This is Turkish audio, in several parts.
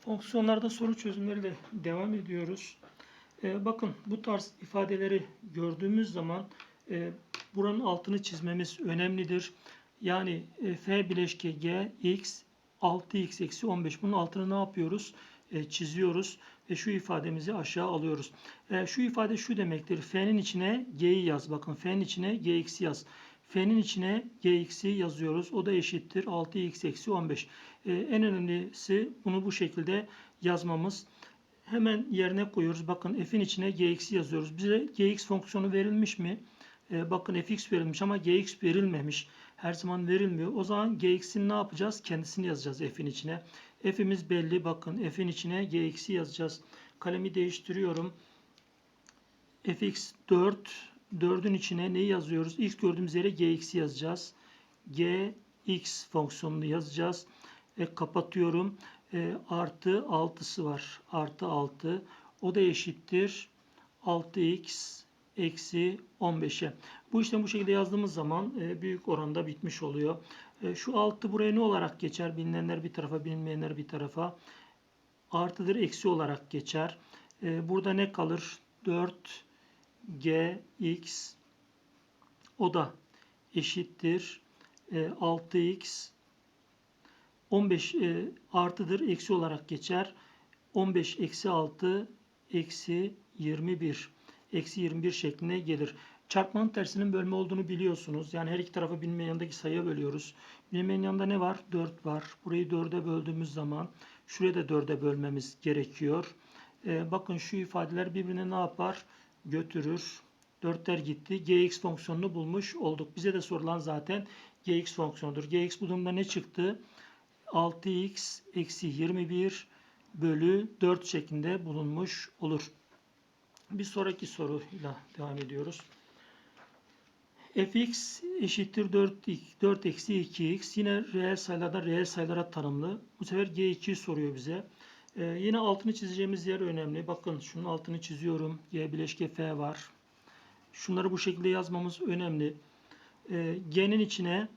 Fonksiyonlarda soru çözümleriyle devam ediyoruz. Ee, bakın bu tarz ifadeleri gördüğümüz zaman e, buranın altını çizmemiz önemlidir. Yani e, f bileşke g x 6x eksi 15 bunun altını ne yapıyoruz? E, çiziyoruz ve şu ifademizi aşağı alıyoruz. E, şu ifade şu demektir. f'nin içine g'yi yaz. Bakın f'nin içine gx'i yaz. F'nin içine gx'i yazıyoruz. O da eşittir 6x eksi 15. Ee, en önemlisi bunu bu şekilde yazmamız. Hemen yerine koyuyoruz. Bakın f'in içine gx'i yazıyoruz. Bize gx fonksiyonu verilmiş mi? Ee, bakın fx verilmiş ama gx verilmemiş. Her zaman verilmiyor. O zaman gx'in ne yapacağız? Kendisini yazacağız f'in içine. f'imiz belli. Bakın f'in içine gx'i yazacağız. Kalemi değiştiriyorum. fx 4 4'ün içine neyi yazıyoruz? X gördüğümüz yere gx'i yazacağız. gx fonksiyonunu yazacağız. E, kapatıyorum. E, artı 6'sı var. Artı 6. O da eşittir. 6x eksi 15'e. Bu işlemi bu şekilde yazdığımız zaman e, büyük oranda bitmiş oluyor. E, şu 6 buraya ne olarak geçer? Bilinenler bir tarafa, bilinmeyenler bir tarafa. Artıdır, eksi olarak geçer. E, burada ne kalır? 4 gx o da eşittir e, 6x 15 e, artıdır eksi olarak geçer 15 eksi 6 eksi 21 eksi 21 şeklinde gelir. Çarpmanın tersinin bölme olduğunu biliyorsunuz. Yani her iki tarafı bilinmeyen yanındaki sayıya bölüyoruz. Bilinmeyen yanında ne var? 4 var. Burayı 4'e böldüğümüz zaman şuraya da 4'e bölmemiz gerekiyor. Ee, bakın şu ifadeler birbirine ne yapar? Götürür. 4'ler gitti. gx fonksiyonunu bulmuş olduk. Bize de sorulan zaten gx fonksiyonudur. gx bu durumda ne çıktı? 6x eksi 21 bölü 4 şeklinde bulunmuş olur. Bir sonraki soruyla devam ediyoruz. fx eşittir 4, 4 eksi 2x. Yine reel sayılardan reel sayılara tanımlı. Bu sefer g2 soruyor bize. Ee, yine altını çizeceğimiz yer önemli. Bakın şunun altını çiziyorum. G bileşke f var. Şunları bu şekilde yazmamız önemli. Ee, G'nin içine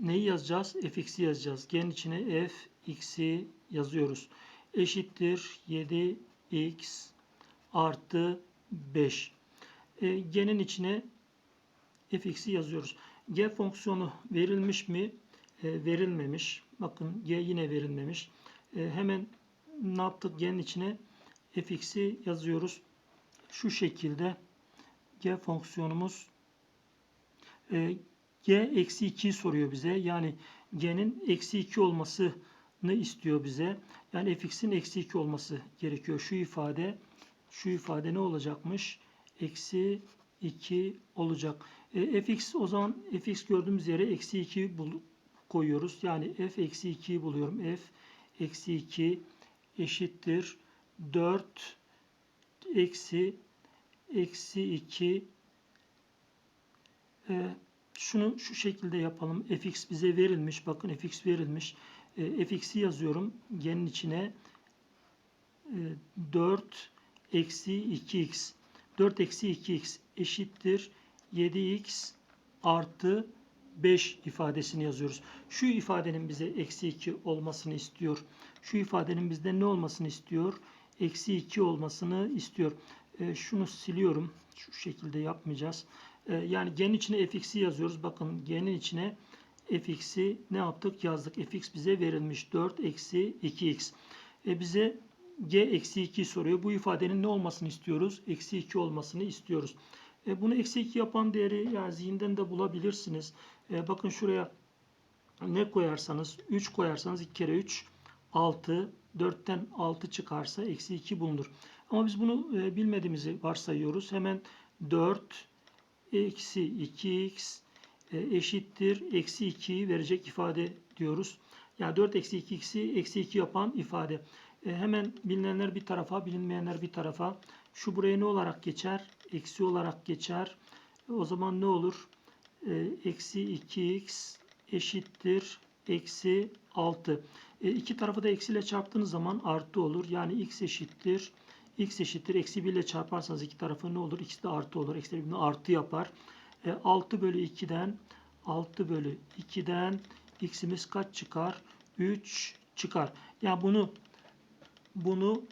neyi yazacağız? fx'i yazacağız. G'nin içine fx'i yazıyoruz. Eşittir 7x artı 5. E, G'nin içine fx'i yazıyoruz. G fonksiyonu verilmiş mi? E, verilmemiş. Bakın G yine verilmemiş. E, hemen ne yaptık? G'nin içine fx'i yazıyoruz. Şu şekilde g fonksiyonumuz e, g eksi 2'yi soruyor bize. Yani g'nin eksi 2 olmasını istiyor bize. Yani fx'in eksi 2 olması gerekiyor. Şu ifade şu ifade ne olacakmış? Eksi 2 olacak. E, fx o zaman fx gördüğümüz yere eksi 2 bul koyuyoruz. Yani f eksi 2'yi buluyorum. f eksi 2 eşittir 4 eksi eksi 2 e, şunu şu şekilde yapalım. fx bize verilmiş. Bakın fx verilmiş. E, fx'i yazıyorum. Genin içine e, 4 eksi 2x 4 eksi 2x eşittir 7x artı 5 ifadesini yazıyoruz. Şu ifadenin bize eksi 2 olmasını istiyor. Şu ifadenin bizde ne olmasını istiyor? Eksi 2 olmasını istiyor. E, şunu siliyorum. Şu şekilde yapmayacağız. E, yani gen'in içine fx'i yazıyoruz. Bakın gen'in içine fx'i ne yaptık? Yazdık. fx bize verilmiş. 4 eksi 2x. E, bize g eksi 2 soruyor. Bu ifadenin ne olmasını istiyoruz? Eksi 2 olmasını istiyoruz. E, bunu eksi 2 yapan değeri yani zihinden de bulabilirsiniz. E, bakın şuraya ne koyarsanız 3 koyarsanız 2 kere 3 6 4'ten 6 çıkarsa eksi 2 bulunur. Ama biz bunu e, bilmediğimizi varsayıyoruz. Hemen 4 eksi 2x e, eşittir eksi 2'yi verecek ifade diyoruz. Yani 4 eksi 2x'i eksi 2 yapan ifade. E, hemen bilinenler bir tarafa, bilinmeyenler bir tarafa. Şu buraya ne olarak geçer? Eksi olarak geçer. E, o zaman ne olur? E, eksi 2x eşittir eksi 6. E, iki tarafı da eksiyle çarptığınız zaman artı olur. Yani x eşittir x eşittir eksi 1 ile çarparsanız iki tarafı ne olur? İkisi de artı olur. Eksi birbirini artı yapar. E, 6 bölü 2'den 6 bölü 2'den x'imiz kaç çıkar? 3 çıkar. Yani bunu bunu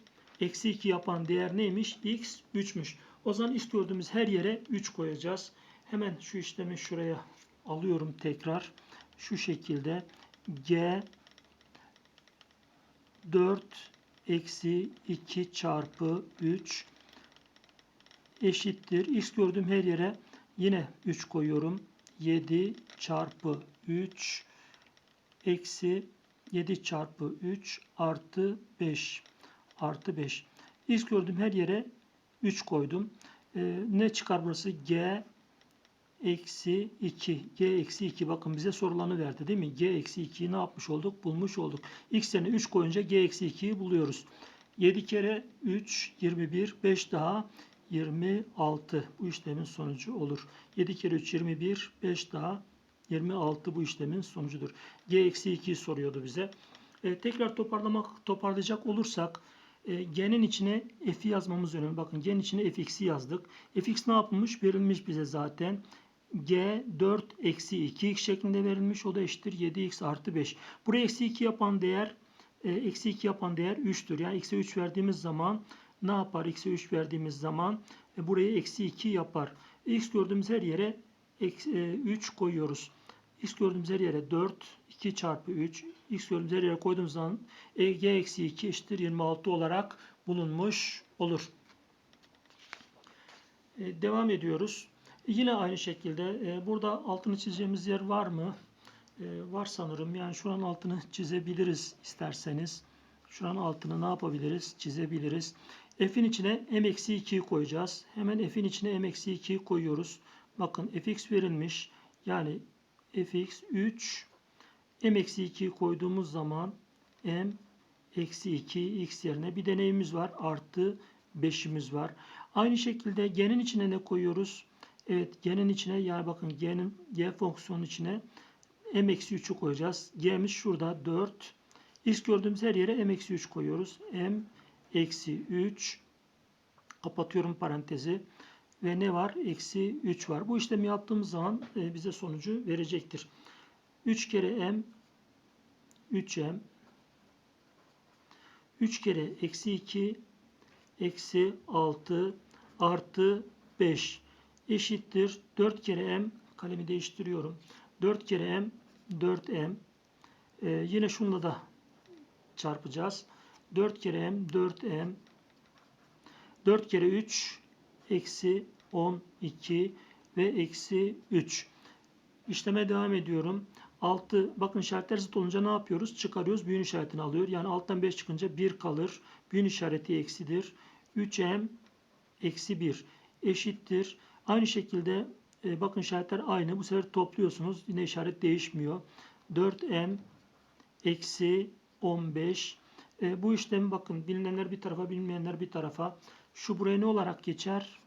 eksi 2 yapan değer neymiş? x 3'müş. O zaman gördüğümüz her yere 3 koyacağız. Hemen şu işlemi şuraya alıyorum tekrar. Şu şekilde g 4 eksi 2 çarpı 3 eşittir. X gördüğüm her yere yine 3 koyuyorum. 7 çarpı 3 eksi 7 çarpı 3 artı 5 artı 5. X gördüğüm her yere 3 koydum. Ee, ne çıkar burası? G eksi 2. G eksi 2 bakın bize sorulanı verdi değil mi? G eksi 2'yi ne yapmış olduk? Bulmuş olduk. X yerine 3 koyunca G eksi 2'yi buluyoruz. 7 kere 3 21 5 daha 26 bu işlemin sonucu olur. 7 kere 3 21 5 daha 26 bu işlemin sonucudur. G eksi 2'yi soruyordu bize. E, tekrar toparlamak toparlayacak olursak e, G'nin içine F'i yazmamız önemli. Bakın G'nin içine Fx'i yazdık. Fx ne yapılmış? Verilmiş bize zaten. G 4 eksi 2x şeklinde verilmiş. O da eşittir 7x artı 5. Buraya eksi 2 yapan değer e, eksi 2 yapan değer 3'tür. Yani x'e 3 verdiğimiz zaman ne yapar? x'e 3 verdiğimiz zaman e, burayı eksi 2 yapar. x gördüğümüz her yere eksi, e, 3 koyuyoruz. x gördüğümüz her yere 4 2 çarpı 3 x gördüğümüz her yere koyduğumuz zaman e, g eksi 2 eşittir 26 olarak bulunmuş olur. E, devam ediyoruz. Yine aynı şekilde e, burada altını çizeceğimiz yer var mı? E, var sanırım. Yani şuranın altını çizebiliriz isterseniz. Şuranın altını ne yapabiliriz? Çizebiliriz. F'in içine m-2'yi koyacağız. Hemen f'in içine m-2'yi koyuyoruz. Bakın fx verilmiş. Yani fx 3 m-2'yi koyduğumuz zaman m eksi 2 x yerine bir deneyimiz var. Artı 5'imiz var. Aynı şekilde g'nin içine ne koyuyoruz? Evet g'nin içine yani bakın g'nin g fonksiyonun içine m-3'ü koyacağız. g'miz şurada 4. x gördüğümüz her yere m-3 koyuyoruz. m eksi 3 kapatıyorum parantezi ve ne var? Eksi 3 var. Bu işlemi yaptığımız zaman e, bize sonucu verecektir. 3 kere m 3m 3 kere eksi 2 eksi 6 artı 5 eşittir. 4 kere m kalemi değiştiriyorum. 4 kere m 4m ee, yine şununla da çarpacağız. 4 kere m 4m 4 kere 3 eksi 12 ve eksi 3 işleme devam ediyorum. 6 bakın işaretler zıt olunca ne yapıyoruz? Çıkarıyoruz büyün işaretini alıyor. Yani alttan 5 çıkınca 1 kalır. Büyün işareti eksidir. 3m eksi 1 eşittir aynı şekilde e, bakın işaretler aynı bu sefer topluyorsunuz yine işaret değişmiyor 4m eksi 15 e, bu işlemi bakın bilinenler bir tarafa bilmeyenler bir tarafa. Şu buraya ne olarak geçer?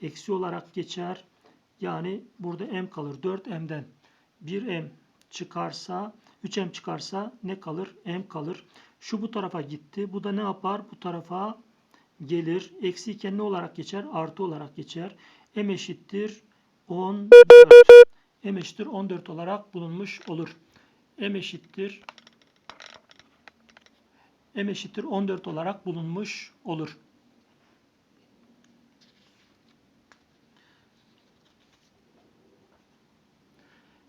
Eksi olarak geçer. Yani burada m kalır. 4m'den 1m çıkarsa 3m çıkarsa ne kalır? m kalır. Şu bu tarafa gitti. Bu da ne yapar? Bu tarafa gelir. Eksi iken ne olarak geçer? Artı olarak geçer. M eşittir 14. m eşittir 14 olarak bulunmuş olur. m eşittir m eşittir 14 olarak bulunmuş olur.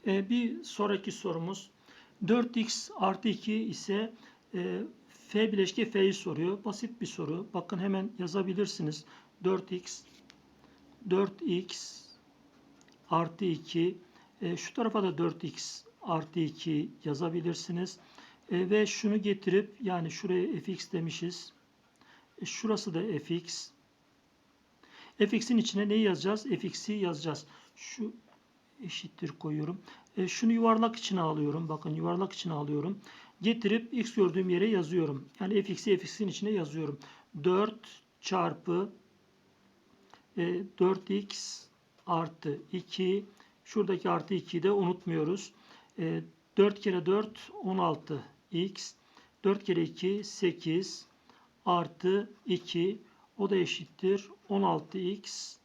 Ee, bir sonraki sorumuz 4x artı 2 ise e, f bileşke f'yi soruyor. Basit bir soru. Bakın hemen yazabilirsiniz. 4x 4x artı 2 e, şu tarafa da 4x artı 2 yazabilirsiniz. E, ve şunu getirip yani şuraya fx demişiz. E, şurası da fx. fx'in içine neyi yazacağız? fx'i yazacağız. Şu eşittir koyuyorum. E, şunu yuvarlak içine alıyorum. Bakın yuvarlak içine alıyorum. Getirip x gördüğüm yere yazıyorum. Yani fx'i fx'in içine yazıyorum. 4 çarpı e, 4x artı 2 şuradaki artı 2'yi de unutmuyoruz. E, 4 kere 4 16 x. 4 kere 2 8 artı 2 o da eşittir. 16x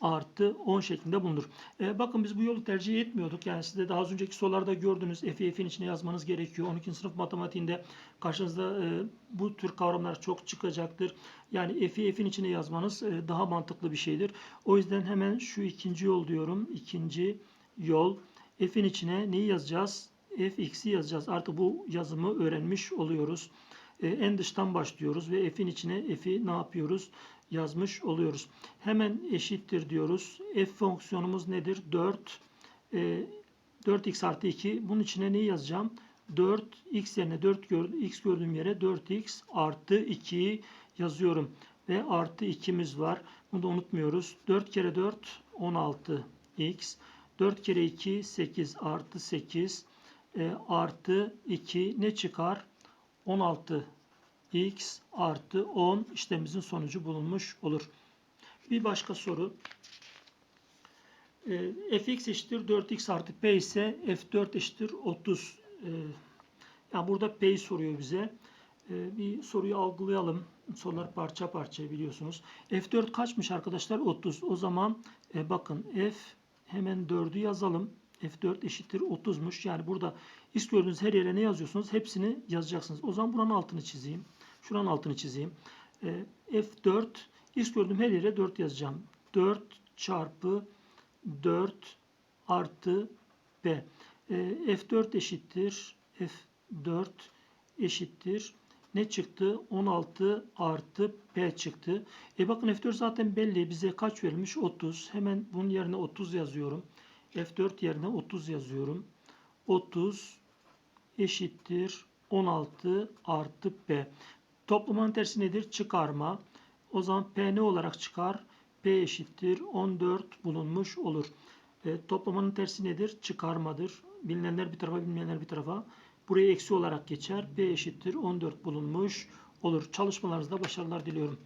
artı 10 şeklinde bulunur. E, bakın biz bu yolu tercih etmiyorduk. Yani siz de daha az önceki sorularda gördünüz. F'i içine yazmanız gerekiyor. 12. sınıf matematiğinde karşınızda e, bu tür kavramlar çok çıkacaktır. Yani F'i F'in içine yazmanız e, daha mantıklı bir şeydir. O yüzden hemen şu ikinci yol diyorum. İkinci yol. F'in içine neyi yazacağız? Fx'i yazacağız. Artık bu yazımı öğrenmiş oluyoruz. E, en dıştan başlıyoruz ve F'in içine F'i ne yapıyoruz? Yazmış oluyoruz. Hemen eşittir diyoruz. F fonksiyonumuz nedir? 4. E, 4x artı 2. Bunun içine neyi yazacağım? 4 x yerine 4 gör, x gördüğüm yere 4x artı 2'yi yazıyorum. Ve artı 2'miz var. Bunu da unutmuyoruz. 4 kere 4 16 x. 4 kere 2 8 artı 8 e, artı 2 ne çıkar? 16 x artı 10 işlemimizin sonucu bulunmuş olur. Bir başka soru. E, fx eşittir 4x artı p ise f4 eşittir 30. E, yani burada p'yi soruyor bize. E, bir soruyu algılayalım. Sorular parça parça biliyorsunuz. f4 kaçmış arkadaşlar? 30. O zaman e, bakın f hemen 4'ü yazalım. F4 eşittir 30'muş. Yani burada x gördüğünüz her yere ne yazıyorsunuz? Hepsini yazacaksınız. O zaman buranın altını çizeyim. Şuranın altını çizeyim. E, F4 x gördüğüm her yere 4 yazacağım. 4 çarpı 4 artı B. E, F4 eşittir. F4 eşittir. Ne çıktı? 16 artı P çıktı. E bakın F4 zaten belli. Bize kaç verilmiş? 30. Hemen bunun yerine 30 yazıyorum. F4 yerine 30 yazıyorum. 30 eşittir 16 artı P. Toplamanın tersi nedir? Çıkarma. O zaman P ne olarak çıkar? P eşittir 14 bulunmuş olur. E, toplamanın tersi nedir? Çıkarmadır. Bilinenler bir tarafa, bilmeyenler bir tarafa. Buraya eksi olarak geçer. P eşittir 14 bulunmuş olur. Çalışmalarınızda başarılar diliyorum.